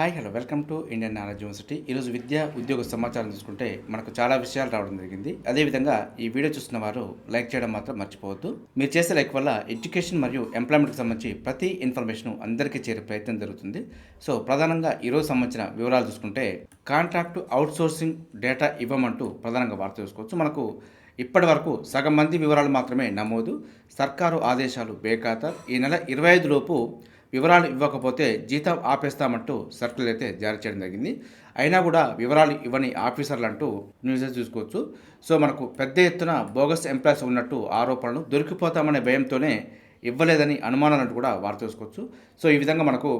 Hi hello welcome to Indian knowledge university. ఈరోజు విద్యా ఉద్యోగ సమాచారం చూసుకుంటే మనకు చాలా విషయాలు రావడం జరిగింది. అదేవిధంగా ఈ వీడియో చూస్తున్న వారు లైక్ చేయడం మాత్రం మర్చిపోవద్దు. మీరు చేసే లైక్ వల్ల ఎడ్యుకేషన్ మరియు ఎంప్లాయ్మెంట్కి సంబంధించి ప్రతి ఇన్ఫర్మేషన్ అందరికీ చేరే ప్రయత్నం జరుగుతుంది. సో ప్రధానంగా ఈరోజు సంబంధించిన వివరాలు చూసుకుంటే కాంట్రాక్ట్ అవుట్సోర్సింగ్ డేటా ఇవ్వమంటూ ప్రధానంగా వార్త చూసుకోవచ్చు. మనకు ఇప్పటి వరకు సగం మంది వివరాలు మాత్రమే నమోదు. సర్కారు ఆదేశాలు బేఖాతర్. ఈ నెల ఇరవై ఐదు లోపు వివరాలు ఇవ్వకపోతే జీతం ఆపేస్తామంటూ సర్కిల్ అయితే జారీ చేయడం జరిగింది. అయినా కూడా వివరాలు ఇవ్వని ఆఫీసర్లు అంటూ న్యూస్ చూసుకోవచ్చు. సో మనకు పెద్ద ఎత్తున బోగస్ ఎంప్లాయీస్ ఉన్నట్టు ఆరోపణలు దొరికిపోతామనే భయంతోనే ఇవ్వలేదని అనుమానాలంటూ కూడా వారు చూసుకోవచ్చు. సో ఈ విధంగా మనకు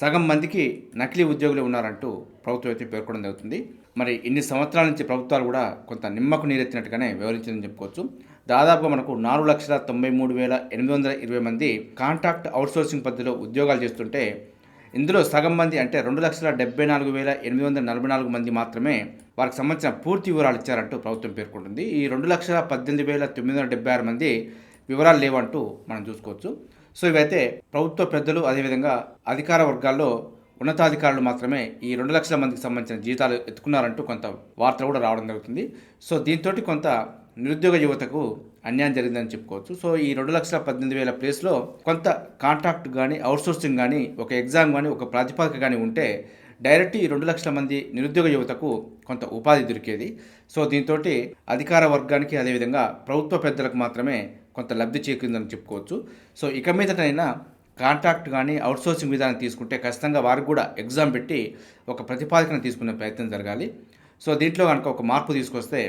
సగం మందికి నకిలీ ఉద్యోగులు ఉన్నారంటూ ప్రభుత్వం అయితే పేర్కొనడం జరుగుతుంది. మరి ఇన్ని సంవత్సరాల నుంచి ప్రభుత్వాలు కూడా కొంత నిమ్మకు నీరెత్తినట్టుగానే వివరించిందని చెప్పుకోవచ్చు. దాదాపుగా మనకు నాలుగు లక్షల తొంభై మూడు వేల ఎనిమిది వందల ఇరవై మంది కాంట్రాక్ట్ అవుట్సోర్సింగ్ పద్ధతిలో ఉద్యోగాలు చేస్తుంటే ఇందులో సగం మంది అంటే రెండు లక్షల డెబ్బై నాలుగు వేల ఎనిమిది వందల నలభై నాలుగు మంది మాత్రమే వారికి సంబంధించిన పూర్తి వివరాలు ఇచ్చారంటూ ప్రభుత్వం పేర్కొంటుంది. ఈ రెండు లక్షల పద్దెనిమిది వేల తొమ్మిది వందల డెబ్బై ఆరు మంది వివరాలు లేవంటూ మనం చూసుకోవచ్చు. సో ఇవైతే ప్రభుత్వ పెద్దలు అదేవిధంగా అధికార వర్గాల్లో ఉన్నతాధికారులు మాత్రమే ఈ రెండు లక్షల మందికి సంబంధించిన జీతాలు ఎత్తుకున్నారంటూ కొంత వార్తలు కూడా రావడం జరుగుతుంది. సో దీంతో కొంత నిరుద్యోగ యువతకు అన్యాయం జరిగిందని చెప్పుకోవచ్చు. సో ఈ రెండు లక్షల పద్దెనిమిది వేల ప్లేస్లో కొంత కాంట్రాక్ట్ కానీ అవుట్సోర్సింగ్ కానీ ఒక ఎగ్జామ్ కానీ ఒక ప్రాతిపదిక కానీ ఉంటే డైరెక్ట్ ఈ రెండు లక్షల మంది నిరుద్యోగ యువతకు కొంత ఉపాధి దొరికేది. సో దీంతో అధికార వర్గానికి అదేవిధంగా ప్రభుత్వ పెద్దలకు మాత్రమే కొంత లబ్ధి చేకూరిందని చెప్పుకోవచ్చు. సో ఇక మీదటైనా కాంట్రాక్ట్ కానీ అవుట్సోర్సింగ్ విధానం తీసుకుంటే ఖచ్చితంగా వారికి కూడా ఎగ్జామ్ పెట్టి ఒక ప్రతిపాదికను తీసుకునే ప్రయత్నం జరగాలి. సో దీంట్లో కనుక ఒక మార్పు తీసుకొస్తే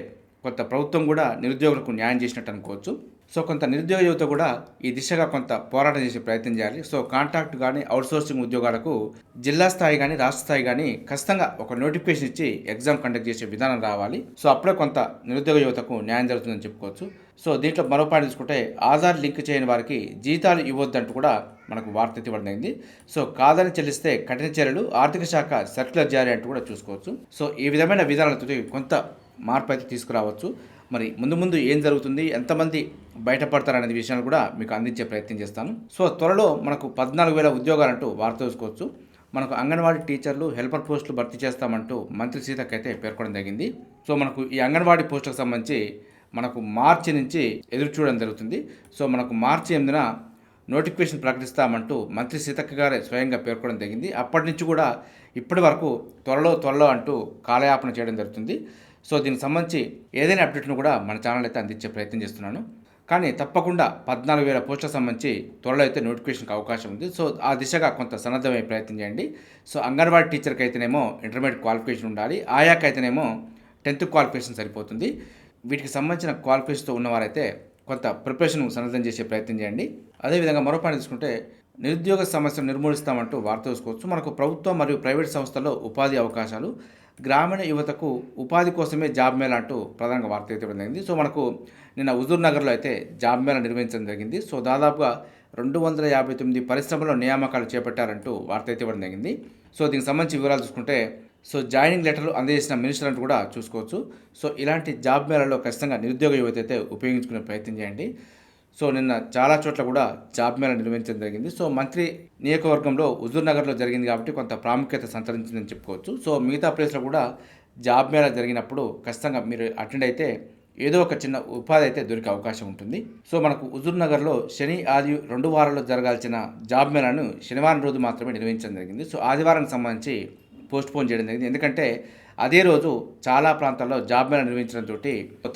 కొంత ప్రభుత్వం కూడా నిరుద్యోగులకు న్యాయం చేసినట్టు అనుకోవచ్చు. సో కొంత నిరుద్యోగ యువత కూడా ఈ దిశగా కొంత పోరాటం చేసే ప్రయత్నం చేయాలి. సో కాంట్రాక్ట్ కానీ అవుట్సోర్సింగ్ ఉద్యోగాలకు జిల్లా స్థాయి కానీ రాష్ట్ర స్థాయి కానీ ఖచ్చితంగా ఒక నోటిఫికేషన్ ఇచ్చి ఎగ్జామ్ కండక్ట్ చేసే విధానం రావాలి. సో అప్పుడే కొంత నిరుద్యోగ యువతకు న్యాయం జరుగుతుందని చెప్పుకోవచ్చు. సో దీంట్లో మరో పాయింట్ తీసుకుంటే ఆధార్ లింక్ చేయని వారికి జీతాలు ఇవ్వద్దంటూ కూడా మనకు వార్త ఇవ్వబడింది. సో కాదని చెల్లిస్తే కఠిన చర్యలు ఆర్థిక శాఖ సర్క్యులర్ జారీ అంటూ కూడా చూసుకోవచ్చు. సో ఈ విధమైన విధానాలతో కొంత మార్పు అయితే తీసుకురావచ్చు. మరి ముందు ముందు ఏం జరుగుతుంది ఎంతమంది బయటపడతారనే విషయాన్ని కూడా మీకు అందించే ప్రయత్నం చేస్తాను. సో త్వరలో మనకు పద్నాలుగు వేల ఉద్యోగాలంటూ వార్త చూసుకోవచ్చు. మనకు అంగన్వాడీ టీచర్లు హెల్పర్ పోస్టులు భర్తీ చేస్తామంటూ మంత్రి సీతక్ అయితే పేర్కొనడం జరిగింది. సో మనకు ఈ అంగన్వాడీ పోస్టులకు సంబంధించి మనకు మార్చి నుంచి ఎదురు చూడడం జరుగుతుంది. సో మనకు మార్చి ఎనిమిదిన నోటిఫికేషన్ ప్రకటిస్తామంటూ మంత్రి సీతక్క గారే స్వయంగా పేర్కొనడం జరిగింది. అప్పటి నుంచి కూడా ఇప్పటి వరకు త్వరలో త్వరలో అంటూ కాలయాపన చేయడం జరుగుతుంది. సో దీనికి సంబంధించి ఏదైనా అప్డేట్ను కూడా మన ఛానల్ అయితే అందించే ప్రయత్నం చేస్తున్నాను. కానీ తప్పకుండా పద్నాలుగు వేల పోస్టులకు సంబంధించి త్వరలో అయితే నోటిఫికేషన్కి అవకాశం ఉంది. సో ఆ దిశగా కొంత సన్నద్ధమయ్యే ప్రయత్నం చేయండి. సో అంగన్వాడీ టీచర్కి అయితేనేమో ఇంటర్మీడియట్ క్వాలిఫికేషన్ ఉండాలి. ఆయాకైతేనేమో టెన్త్ క్వాలిఫికేషన్ సరిపోతుంది. వీటికి సంబంధించిన క్వాలిఫికేషన్తో ఉన్నవారైతే కొంత ప్రిపరేషన్ సన్నద్ధం చేసే ప్రయత్నం చేయండి. అదేవిధంగా మరో పని తీసుకుంటే నిరుద్యోగ సమస్యను నిర్మూలిస్తామంటూ వార్త చూసుకోవచ్చు మనకు ప్రభుత్వం మరియు ప్రైవేట్ సంస్థల్లో ఉపాధి అవకాశాలు గ్రామీణ యువతకు ఉపాధి కోసమే జాబ్ మేళ అంటూ ప్రధానంగా వార్త అయితే జరిగింది. సో మనకు నిన్న హుజూర్ నగర్లో అయితే జాబ్ మేళ నిర్వహించడం జరిగింది. సో దాదాపుగా రెండు వందల యాభై తొమ్మిది పరిశ్రమలో నియామకాలు చేపట్టారంటూ వార్త అయితే ఇవ్వడం జరిగింది. సో దీనికి సంబంధించి వివరాలు చూసుకుంటే సో జాయినింగ్ లెటర్లు అందజేసిన మినిస్టర్ అంటూ కూడా చూసుకోవచ్చు. సో ఇలాంటి జాబ్ మేళాల్లో ఖచ్చితంగా నిరుద్యోగ యువత అయితే ఉపయోగించుకునే ప్రయత్నం చేయండి. సో నిన్న చాలా చోట్ల కూడా జాబ్ మేళ నిర్వహించడం జరిగింది. సో మంత్రి నియోజకవర్గంలో హుజూర్ నగర్లో జరిగింది కాబట్టి కొంత ప్రాముఖ్యత సంతరించిందని చెప్పుకోవచ్చు. సో మిగతా ప్లేస్లో కూడా జాబ్ మేళ జరిగినప్పుడు ఖచ్చితంగా మీరు అటెండ్ అయితే ఏదో ఒక చిన్న ఉపాధి అయితే దొరికే అవకాశం ఉంటుంది. సో మనకు హుజూర్ నగర్లో శని ఆది రెండు వారాల్లో జరగాల్సిన జాబ్ మేళను శనివారం రోజు మాత్రమే నిర్వహించడం జరిగింది. సో ఆదివారానికి సంబంధించి పోస్ట్పోన్ చేయడం జరిగింది. ఎందుకంటే అదే రోజు చాలా ప్రాంతాల్లో జాబ్ మేళ నిర్వహించడంతో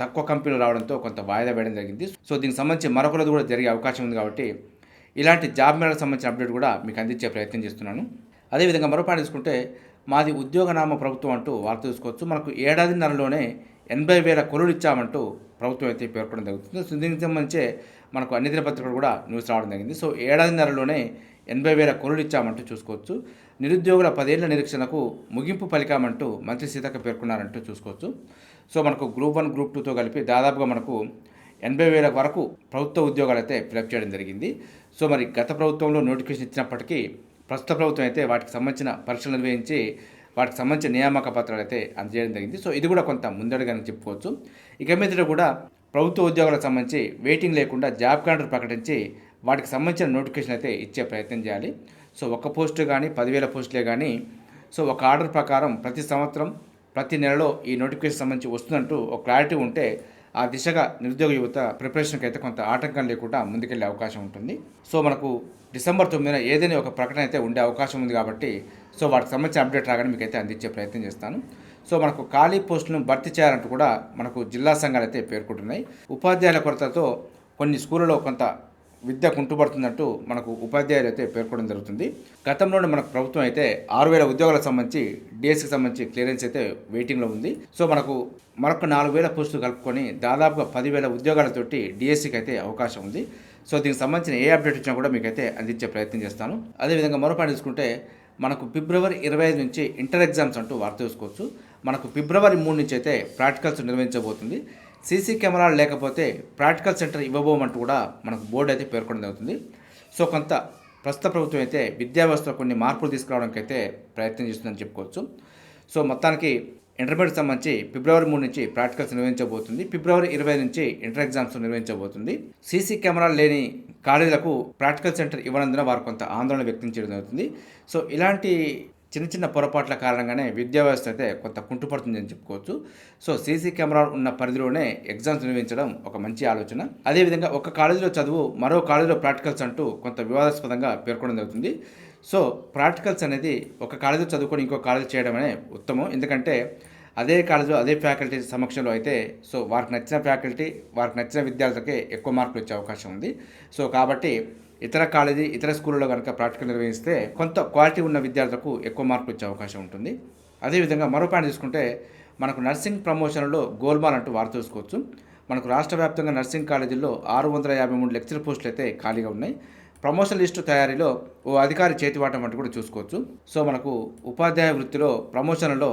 తక్కువ కంపెనీలు రావడంతో కొంత వాయిదా వేయడం జరిగింది. సో దీనికి సంబంధించి మరొక రోజు కూడా జరిగే అవకాశం ఉంది కాబట్టి ఇలాంటి జాబ్ మేళకు సంబంధించిన అప్డేట్ కూడా మీకు అందించే ప్రయత్నం చేస్తున్నాను. అదేవిధంగా మరో పాయింట్ తీసుకుంటే మాది ఉద్యోగనామ ప్రభుత్వం అంటూ వార్త చూసుకోవచ్చు మనకు ఏడాదిన్నరలోనే ఎనభై వేల కొలులు ఇచ్చామంటూ ప్రభుత్వం అయితే పేర్కొనడం జరుగుతుంది. సో దీనికి సంబంధించే మనకు అన్ని దినపత్రికలు కూడా న్యూస్ రావడం జరిగింది. సో ఏడాదిన్నరలోనే ఎనభై వేల కొలులు ఇచ్చామంటూ చూసుకోవచ్చు. నిరుద్యోగుల పదేళ్ళ నిరీక్షణకు ముగింపు పలికామంటూ మంత్రి సీతక్క పేర్కొన్నారంటూ చూసుకోవచ్చు. సో మనకు గ్రూప్ వన్ గ్రూప్ టూతో కలిపి దాదాపుగా మనకు ఎనభై వేల వరకు ప్రభుత్వ ఉద్యోగాలు అయితే ఫిలప్ చేయడం జరిగింది. సో మరి గత ప్రభుత్వంలో నోటిఫికేషన్ ఇచ్చినప్పటికీ ప్రస్తుత ప్రభుత్వం అయితే వాటికి సంబంధించిన పరీక్షలు నిర్వహించి వాటికి సంబంధించిన నియామక పత్రాలు అయితే అందజేయడం జరిగింది. సో ఇది కూడా కొంత ముందడుగానే చెప్పుకోవచ్చు. ఇక మీద కూడా ప్రభుత్వ ఉద్యోగాలకు సంబంధించి వెయిటింగ్ లేకుండా జాబ్ క్యాలెండర్ ప్రకటించి వాటికి సంబంధించిన నోటిఫికేషన్ అయితే ఇచ్చే ప్రయత్నం చేయాలి. సో ఒక పోస్టు కానీ పదివేల పోస్టులే కానీ సో ఒక ఆర్డర్ ప్రకారం ప్రతి సంవత్సరం ప్రతి నెలలో ఈ నోటిఫికేషన్ సంబంధించి వస్తుందంటూ ఒక క్లారిటీ ఉంటే ఆ దిశగా నిరుద్యోగ యువత ప్రిపరేషన్కి అయితే కొంత ఆటంకం లేకుండా ముందుకెళ్ళే అవకాశం ఉంటుంది. సో మనకు డిసెంబర్ తొమ్మిదిన ఏదైనా ఒక ప్రకటన అయితే ఉండే అవకాశం ఉంది కాబట్టి సో వాటికి సంబంధించిన అప్డేట్ రాగానే మీకు అయితే అందించే ప్రయత్నం చేస్తాను. సో మనకు ఖాళీ పోస్టులను భర్తీ చేయాలంటూ కూడా మనకు జిల్లా సంఘాలు అయితే పేర్కొంటున్నాయి. ఉపాధ్యాయుల కొరతతో కొన్ని స్కూళ్ళలో కొంత విద్య కుంటుపడుతుందంటూ మనకు ఉపాధ్యాయులు అయితే పేర్కొనడం జరుగుతుంది. గతంలోనే మనకు ప్రభుత్వం అయితే ఆరు వేల ఉద్యోగాలకు సంబంధించి డిఎస్సికి సంబంధించి క్లియరెన్స్ అయితే వెయిటింగ్లో ఉంది. సో మనకు మరొక నాలుగు వేల పోస్టులు కలుపుకొని దాదాపుగా పదివేల ఉద్యోగాలతోటి డిఎస్సికి అయితే అవకాశం ఉంది. సో దీనికి సంబంధించిన ఏ అప్డేట్ వచ్చినా కూడా మీకైతే అందించే ప్రయత్నం చేస్తాను. అదేవిధంగా మరో పాయింట్ తీసుకుంటే మనకు ఫిబ్రవరి ఇరవై ఐదు నుంచి ఇంటర్ ఎగ్జామ్స్ అంటూ వార్త చూసుకోవచ్చు మనకు ఫిబ్రవరి మూడు నుంచి అయితే ప్రాక్టికల్స్ నిర్వహించబోతుంది. సీసీ కెమెరాలు లేకపోతే ప్రాక్టికల్ సెంటర్ ఇవ్వబోమంటూ కూడా మనకు బోర్డు అయితే పేర్కొనడం జరుగుతుంది. సో కొంత ప్రస్తుత ప్రభుత్వం అయితే విద్యా వ్యవస్థలో కొన్ని మార్పులు తీసుకురావడానికి అయితే ప్రయత్నం చేస్తుందని చెప్పుకోవచ్చు. సో మొత్తానికి ఇంటర్మీడియట్ సంబంధించి ఫిబ్రవరి మూడు నుంచి ప్రాక్టికల్స్ నిర్వహించబోతుంది. ఫిబ్రవరి ఇరవై నుంచి ఇంటర్ ఎగ్జామ్స్ నిర్వహించబోతుంది. సీసీ కెమెరాలు లేని కాలేజీలకు ప్రాక్టికల్ సెంటర్ ఇవ్వనందున వారు కొంత ఆందోళన వ్యక్తం చేయడం జరుగుతుంది. సో ఇలాంటి చిన్న చిన్న పొరపాట్ల కారణంగానే విద్యా వ్యవస్థ అయితే కొంత కుంటుపడుతుందని చెప్పుకోవచ్చు. సో సీసీ కెమెరాలు ఉన్న పరిధిలోనే ఎగ్జామ్స్ నిర్వహించడం ఒక మంచి ఆలోచన. అదేవిధంగా ఒక కాలేజీలో చదువు మరో కాలేజీలో ప్రాక్టికల్స్ అంటూ కొంత వివాదాస్పదంగా పేర్కొనడం జరుగుతుంది. సో ప్రాక్టికల్స్ అనేది ఒక కాలేజీలో చదువుకొని ఇంకో కాలేజీ చేయడం అనే ఉత్తమం. ఎందుకంటే అదే కాలేజీలో అదే ఫ్యాకల్టీ సమక్షంలో అయితే సో వారికి నచ్చిన ఫ్యాకల్టీ వారికి నచ్చిన విద్యార్థులకే ఎక్కువ మార్కులు వచ్చే అవకాశం ఉంది. సో కాబట్టి ఇతర కాలేజీ ఇతర స్కూళ్ళలో కనుక ప్రాక్టికల్ నిర్వహిస్తే కొంత క్వాలిటీ ఉన్న విద్యార్థులకు ఎక్కువ మార్కులు వచ్చే అవకాశం ఉంటుంది. అదేవిధంగా మరో పాయింట్ తీసుకుంటే మనకు నర్సింగ్ ప్రమోషన్లో గోల్మాల్ అంటూ వార్త చూసుకోవచ్చు మనకు రాష్ట్ర వ్యాప్తంగా నర్సింగ్ కాలేజీల్లో ఆరు వందల యాభై మూడు లెక్చర్ పోస్టులు అయితే ఖాళీగా ఉన్నాయి. ప్రమోషన్ లిస్టు తయారీలో ఓ అధికారి చేతివాటం అంటూ కూడా చూసుకోవచ్చు. సో మనకు ఉపాధ్యాయ వృత్తిలో ప్రమోషన్లలో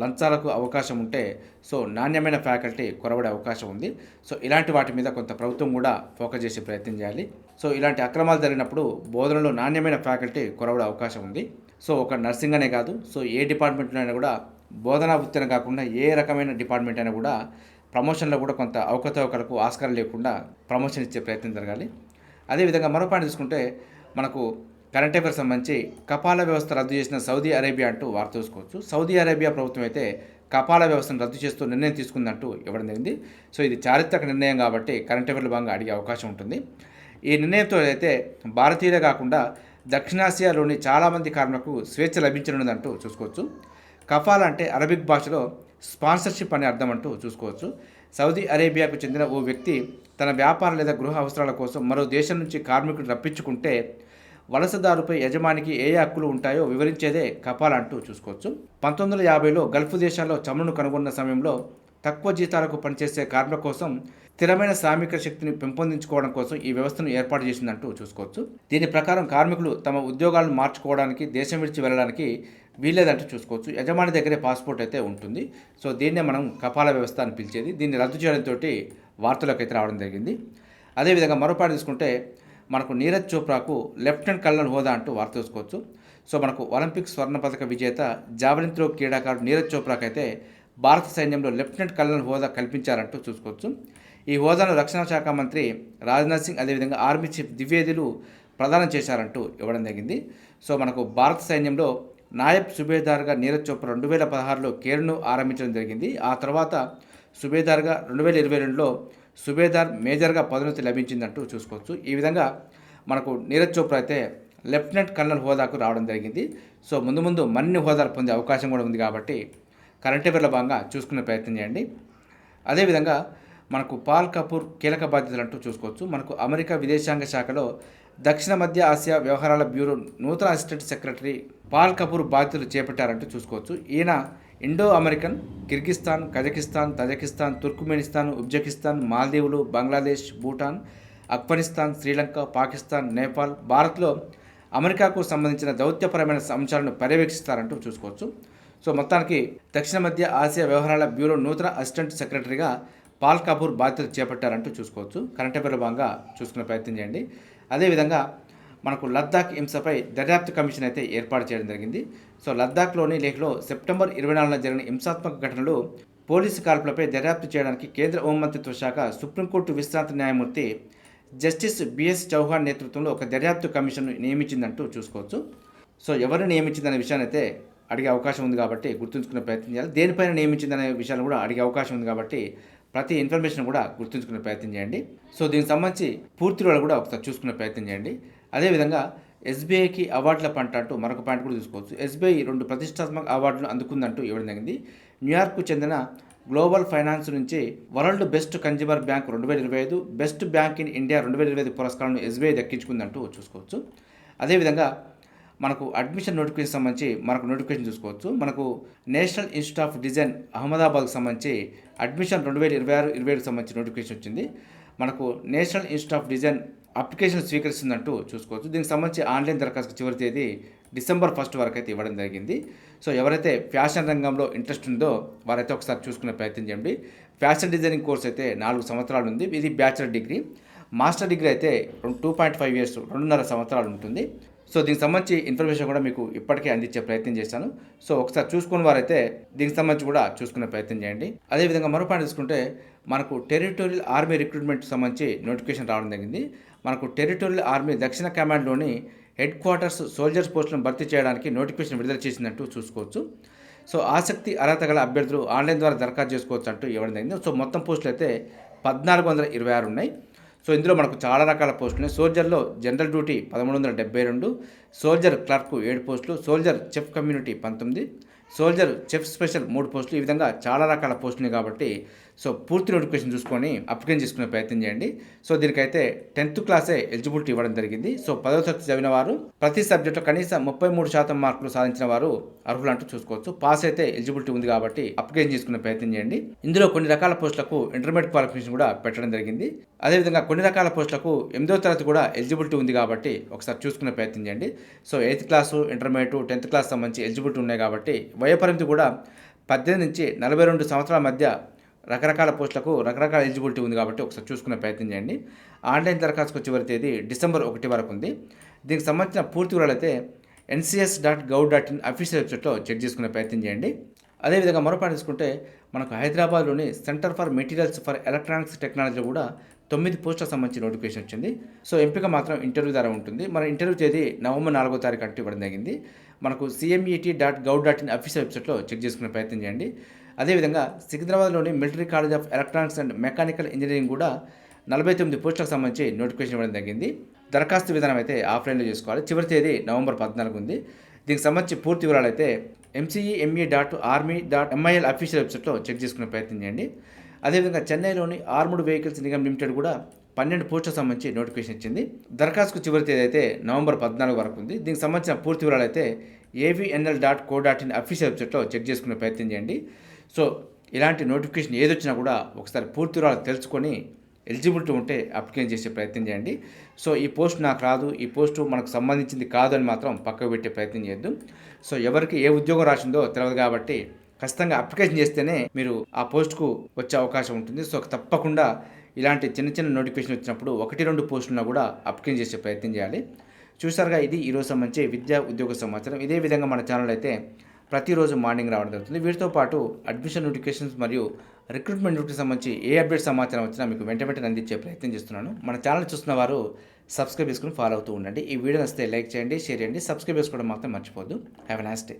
లంచాలకు అవకాశం ఉంటే సో నాణ్యమైన ఫ్యాకల్టీ కొరబడే అవకాశం ఉంది. సో ఇలాంటి వాటి మీద కొంత ప్రభుత్వం కూడా ఫోకస్ చేసే ప్రయత్నం చేయాలి. సో ఇలాంటి అక్రమాలు జరిగినప్పుడు బోధనలో నాణ్యమైన ఫ్యాకల్టీ కొరవడే అవకాశం ఉంది. సో ఒక నర్సింగ్ అనే కాదు. సో ఏ డిపార్ట్మెంట్లో అయినా కూడా బోధనా వృత్తిని కాకుండా ఏ రకమైన డిపార్ట్మెంట్ అయినా కూడా ప్రమోషన్లో కూడా కొంత అవకతవకలకు ఆస్కారం లేకుండా ప్రమోషన్ ఇచ్చే ప్రయత్నం జరగాలి. అదేవిధంగా మరో పాయింట్ తీసుకుంటే మనకు కరెంట్ అఫేర్స్ సంబంధించి కపాల వ్యవస్థ రద్దు చేసిన సౌదీ అరేబియా అంటూ వార్త చూసుకోవచ్చు సౌదీ అరేబియా ప్రభుత్వం అయితే కపాల వ్యవస్థను రద్దు చేస్తూ నిర్ణయం తీసుకుందంటూ ఇవ్వడం జరిగింది. సో ఇది చారిత్రక నిర్ణయం కాబట్టి కరెంట్ అఫేర్లు భాగంగా అడిగే అవకాశం ఉంటుంది. ఈ నిర్ణయంతో అయితే భారతీయులే కాకుండా దక్షిణాసియాలోని చాలామంది కార్మికులకు స్వేచ్ఛ లభించనున్నదంటూ చూసుకోవచ్చు. కఫాల్ అంటే అరబిక్ భాషలో స్పాన్సర్షిప్ అనే అర్థం అంటూ చూసుకోవచ్చు. సౌదీ అరేబియాకు చెందిన ఓ వ్యక్తి తన వ్యాపార లేదా గృహ అవసరాల కోసం మరో దేశం నుంచి కార్మికుడు రప్పించుకుంటే వలసదారుపై యజమానికి ఏ హక్కులు ఉంటాయో వివరించేదే కపాల్ అంటూ చూసుకోవచ్చు. పంతొమ్మిది వందల యాభైలో గల్ఫ్ దేశాల్లో చమురును కనుగొన్న సమయంలో తక్కువ జీతాలకు పనిచేసే కార్మికుల కోసం స్థిరమైన శ్రామిక శక్తిని పెంపొందించుకోవడం కోసం ఈ వ్యవస్థను ఏర్పాటు చేసిందంటూ చూసుకోవచ్చు. దీని ప్రకారం కార్మికులు తమ ఉద్యోగాలను మార్చుకోవడానికి దేశం విడిచి వెళ్ళడానికి వీల్లేదంటూ చూసుకోవచ్చు. యజమాని దగ్గరే పాస్పోర్ట్ అయితే ఉంటుంది. సో దీన్నే మనం కపాల వ్యవస్థ అని పిలిచేది. దీన్ని రద్దు చేయడంతో వార్తలకు అయితే రావడం జరిగింది. అదేవిధంగా మరోపాటు తీసుకుంటే మనకు నీరజ్ చోప్రాకు లెఫ్టినెంట్ కల్నల్ హోదా అంటూ వార్త చూసుకోవచ్చు. సో మనకు ఒలింపిక్ స్వర్ణ పథక విజేత జావలిన్ త్రో క్రీడాకారుడు నీరజ్ చోప్రాకు అయితే భారత సైన్యంలో లెఫ్టినెంట్ కల్నల్ హోదా కల్పించారంటూ చూసుకోవచ్చు. ఈ హోదాను రక్షణ శాఖ మంత్రి రాజ్నాథ్ సింగ్ అదేవిధంగా ఆర్మీ చీఫ్ ద్వివేదులు ప్రదానం చేశారంటూ ఇవ్వడం జరిగింది. సో మనకు భారత సైన్యంలో నాయబ్ సుబేదార్గా నీరజ్ చోప్రా రెండు వేల పదహారులో కేర్ను ఆరంభించడం జరిగింది. ఆ తర్వాత సుబేదార్గా రెండు వేల ఇరవై రెండులో సుబేదార్ మేజర్గా పదోన్నతి లభించిందంటూ చూసుకోవచ్చు. ఈ విధంగా మనకు నీరజ్ చోప్రా అయితే లెఫ్టినెంట్ కల్నల్ హోదాకు రావడం జరిగింది. సో ముందు ముందు మరిన్ని హోదాలు పొందే అవకాశం కూడా ఉంది కాబట్టి కరెంట్ అఫేర్ల భాగంగా చూసుకునే ప్రయత్నం చేయండి. అదేవిధంగా మనకు పాల్ కపూర్ కీలక బాధ్యతలు అంటూ చూసుకోవచ్చు. మనకు అమెరికా విదేశాంగ శాఖలో దక్షిణ మధ్య ఆసియా వ్యవహారాల బ్యూరో నూతన అసిస్టెంట్ సెక్రటరీ పాల్ కపూర్ బాధ్యతలు చేపట్టారంటూ చూసుకోవచ్చు. ఈయన Indo American Kyrgyzstan Kazakhstan Tajikistan Turkmenistan Uzbekistan మాల్దీవులు Bangladesh Bhutan Afghanistan Sri Lanka Pakistan Nepal భారత్లో అమెరికాకు సంబంధించిన దౌత్యపరమైన అంశాలను పర్యవేక్షిస్తారంటూ చూసుకోవచ్చు. సో మొత్తానికి దక్షిణ మధ్య ఆసియా వ్యవహారాల బ్యూరో నూతన అసిస్టెంట్ సెక్రటరీగా పాల్ కపూర్ బాధ్యతలు చేపట్టారంటూ చూసుకోవచ్చు. కరెంట్ అఫేర్ల భాగంగా చూసుకునే ప్రయత్నం చేయండి. అదేవిధంగా మనకు లద్దాఖ్ హింసపై దర్యాప్తు కమిషన్ అయితే ఏర్పాటు చేయడం జరిగింది. సో లద్దాఖ్లోని లేఖలో సెప్టెంబర్ ఇరవై నాలుగున జరిగిన హింసాత్మక ఘటనలు పోలీసు కాల్పులపై దర్యాప్తు చేయడానికి కేంద్ర హోంమంత్రిత్వ శాఖ సుప్రీంకోర్టు విశ్రాంత న్యాయమూర్తి జస్టిస్ బిఎస్ చౌహాన్ నేతృత్వంలో ఒక దర్యాప్తు కమిషన్ను నియమించిందంటూ చూసుకోవచ్చు. సో ఎవరు నియమించిందనే విషయాన్ని అయితే అడిగే అవకాశం ఉంది కాబట్టి గుర్తుంచుకునే ప్రయత్నం చేయాలి. దేనిపైన నియమించిందనే విషయాలు కూడా అడిగే అవకాశం ఉంది కాబట్టి ప్రతి ఇన్ఫర్మేషన్ కూడా గుర్తుంచుకునే ప్రయత్నం చేయండి. సో దీనికి సంబంధించి పూర్తి వాళ్ళు కూడా ఒకసారి చూసుకునే ప్రయత్నం చేయండి. అదేవిధంగా ఎస్బీఐకి అవార్డుల పంట అంటూ మరొక పాయింట్ కూడా చూసుకోవచ్చు. ఎస్బీఐ రెండు ప్రతిష్టాత్మక అవార్డులు అందుకుందంటూ ఇవ్వడం జరిగింది. న్యూయార్క్కు చెందిన గ్లోబల్ ఫైనాన్స్ నుంచి వరల్డ్ బెస్ట్ కన్జ్యూమర్ బ్యాంక్ రెండు వేల ఇరవై ఐదు బెస్ట్ బ్యాంక్ ఇన్ ఇండియా రెండు వేల ఇరవై ఐదు పురస్కారాలను ఎస్బీఐ దక్కించుకుందంటూ చూసుకోవచ్చు. అదేవిధంగా మనకు అడ్మిషన్ నోటిఫికేషన్ సంబంధించి మనకు నోటిఫికేషన్ చూసుకోవచ్చు. మనకు నేషనల్ ఇన్స్టిట్యూట్ ఆఫ్ డిజైన్ అహ్మదాబాద్కు సంబంధించి అడ్మిషన్ రెండు వేల ఇరవై ఆరు ఇరవై ఏడుకు సంబంధించి నోటిఫికేషన్ వచ్చింది. మనకు national institute of design application స్వీకరిస్తుందంటూ చూసుకోవచ్చు. దీనికి సంబంధించి ఆన్లైన్ దరఖాస్తు చివరి తేదీ డిసెంబర్ ఫస్ట్ వరకు అయితే ఇవ్వడం జరిగింది. సో ఎవరైతే ఫ్యాషన్ రంగంలో ఇంట్రెస్ట్ ఉందో వారైతే ఒకసారి చూసుకునే ప్రయత్నం చేయండి. ఫ్యాషన్ డిజైనింగ్ కోర్స్ అయితే నాలుగు సంవత్సరాలు ఉంది. ఇది బ్యాచిలర్ డిగ్రీ మాస్టర్ డిగ్రీ అయితే టూ పాయింట్ ఫైవ్ ఇయర్స్ రెండున్నర సంవత్సరాలు ఉంటుంది. సో దీనికి సంబంధించి ఇన్ఫర్మేషన్ కూడా మీకు ఇప్పటికే అందించే ప్రయత్నం చేశాను. సో ఒకసారి చూసుకున్న వారైతే దీనికి సంబంధించి కూడా చూసుకునే ప్రయత్నం చేయండి. అదేవిధంగా మరో పాయింట్ తీసుకుంటే మనకు టెరిటోరియల్ ఆర్మీ రిక్రూట్మెంట్ సంబంధించి నోటిఫికేషన్ రావడం జరిగింది. మనకు టెరిటోరియల్ ఆర్మీ దక్షిణ కమాండ్లోని హెడ్ క్వార్టర్స్ సోల్జర్స్ పోస్టులను భర్తీ చేయడానికి నోటిఫికేషన్ విడుదల చేసిందంటూ చూసుకోవచ్చు. సో ఆసక్తి అర్హత గల అభ్యర్థులు ఆన్లైన్ ద్వారా దరఖాస్తు చేసుకోవచ్చు అంటూ ఇవ్వడం జరిగింది. సో మొత్తం పోస్టులు అయితే పద్నాలుగు వందల ఇరవై ఆరు ఉన్నాయి. సో ఇందులో మనకు చాలా రకాల పోస్టులు ఉన్నాయి. సోల్జర్లో జనరల్ డ్యూటీ పదమూడు వందల డెబ్బై రెండు సోల్జర్ క్లర్క్ ఏడు పోస్టులు సోల్జర్ చెఫ్ కమ్యూనిటీ పంతొమ్మిది సోల్జర్ చెఫ్ స్పెషల్ మూడు పోస్టులు. ఈ విధంగా చాలా రకాల పోస్టులు కాబట్టి సో పూర్తి నోటిఫికేషన్ చూసుకొని అప్లికేషన్ చేసుకునే ప్రయత్నం చేయండి. సో దీనికైతే టెన్త్ క్లాసే ఎలిజిబిలిటీ ఇవ్వడం జరిగింది. సో పదవ తరగతి చదివిన వారు ప్రతి సబ్జెక్టులో కనీసం ముప్పై మూడు శాతం మార్కులు సాధించిన వారు అర్హులంటూ చూసుకోవచ్చు. పాస్ అయితే ఎలిజిబిలిటీ ఉంది కాబట్టి అప్లికేషన్ చేసుకునే ప్రయత్నం చేయండి. ఇందులో కొన్ని రకాల పోస్టులకు ఇంటర్మీడియట్ క్వాలిఫికేషన్ కూడా పెట్టడం జరిగింది. అదేవిధంగా కొన్ని రకాల పోస్టులకు ఎనిమిదో తరగతి కూడా ఎలిజిబిలిటీ ఉంది కాబట్టి ఒకసారి చూసుకునే ప్రయత్నం చేయండి. So eighth class intermediate tenth class సంబంధించి ఎలిజిబిలిటీ ఉన్నాయి కాబట్టి వయోపరిమితి కూడా పద్దెనిమిది నుంచి నలభై రెండు సంవత్సరాల మధ్య రకరకాల పోస్టులకు రకరకాల ఎలిజిబిలిటీ ఉంది కాబట్టి ఒకసారి చూసుకునే ప్రయత్నం చేయండి. ఆన్లైన్ దరఖాస్తుకు చివరి తేదీ డిసెంబర్ ఒకటి వరకు ఉంది. దీనికి సంబంధించిన పూర్తి వివరాలు అయితే NCS dot gov dot in official వెబ్సైట్లో చెక్ చేసుకునే ప్రయత్నం చేయండి. అదేవిధంగా మరో పాయింట్ తీసుకుంటే మనకు హైదరాబాద్లోని centre for materials for electronics technology కూడా తొమ్మిది పోస్టులకు సంబంధించి నోటిఫికేషన్ వచ్చింది. సో ఎంపిక మాత్రం ఇంటర్వ్యూ ద్వారా ఉంటుంది. మన ఇంటర్వ్యూ తేదీ నవంబర్ నాలుగో తారీఖు అంటే ఇవ్వడం జరిగింది. మనకు CMET dot gov dot in official వెబ్సైట్లో చెక్ చేసుకునే ప్రయత్నం చేయండి. అదేవిధంగా సికింద్రాబాద్లోని military college of electronics and mechanical engineering కూడా నలభై తొమ్మిది పోస్టులకు సంబంధించి నోటిఫికేషన్ ఇవ్వడం జరిగింది. దరఖాస్తు విధానం అయితే ఆఫ్లైన్లో చేసుకోవాలి. చివరి తేదీ నవంబర్ పద్నాలుగు ఉంది. దీనికి సంబంధించి పూర్తి వివరాలు అయితే MCEME dot army dot MIL official వెబ్సైట్లో చెక్ చేసుకునే ప్రయత్నం చేయండి. అదేవిధంగా చెన్నైలోని ఆర్ముడ్ వెహికల్స్ నిగమ్ లిమిటెడ్ కూడా పన్నెండు పోస్టులకు సంబంధించి నోటిఫికేషన్ ఇచ్చింది. దరఖాస్తుకు చివరి తేదీ అయితే నవంబర్ పద్నాలుగు వరకు ఉంది. దీనికి సంబంధించిన పూర్తి వివరాలు అయితే AVNL dot co dot in official వెబ్సైట్లో చెక్ చేసుకునే ప్రయత్నం చేయండి. సో ఇలాంటి నోటిఫికేషన్ ఏది వచ్చినా కూడా ఒకసారి పూర్తి వివరాలు తెలుసుకొని ఎలిజిబిలిటీ ఉంటే అప్లికేషన్ చేసే ప్రయత్నం చేయండి. సో ఈ పోస్ట్ నాకు రాదు ఈ పోస్టు మనకు సంబంధించింది కాదు అని మాత్రం పక్కకు పెట్టే ప్రయత్నం చేయొద్దు. సో ఎవరికి ఏ ఉద్యోగం రాసిందో తెలియదు కాబట్టి ఖచ్చితంగా అప్లికేషన్ చేస్తేనే మీరు ఆ పోస్ట్కు వచ్చే అవకాశం ఉంటుంది. సో తప్పకుండా ఇలాంటి చిన్న చిన్న నోటిఫికేషన్ వచ్చినప్పుడు ఒకటి రెండు పోస్టులను కూడా అప్లికేషన్ చేసే ప్రయత్నం చేయాలి. చూసారుగా ఇది ఈరోజు సంబంధించి విద్యా ఉద్యోగ సమాచారం. ఇదే విధంగా మన ఛానల్ అయితే ప్రతిరోజు మార్నింగ్ రావడం జరుగుతుంది. వీటితో పాటు అడ్మిషన్ నోటిఫికేషన్స్ మరియు రిక్రూట్మెంట్ నోటికి సంబంధించి ఏ అప్డేట్ సమాచారం వచ్చినా మీకు వెంట వెంటనే అందించే ప్రయత్నం చేస్తున్నాను. మన ఛానల్ చూస్తున్న వారు సబ్స్క్రైబ్ చేసుకుని ఫాలో అవుతూ ఉండండి. ఈ వీడియో నచ్చితే లైక్ చేయండి షేర్ చేయండి. సబ్స్క్రైబ్ చేసుకోవడం మాత్రం మర్చిపోద్దు హ్యావ్ ఎ నైస్ డే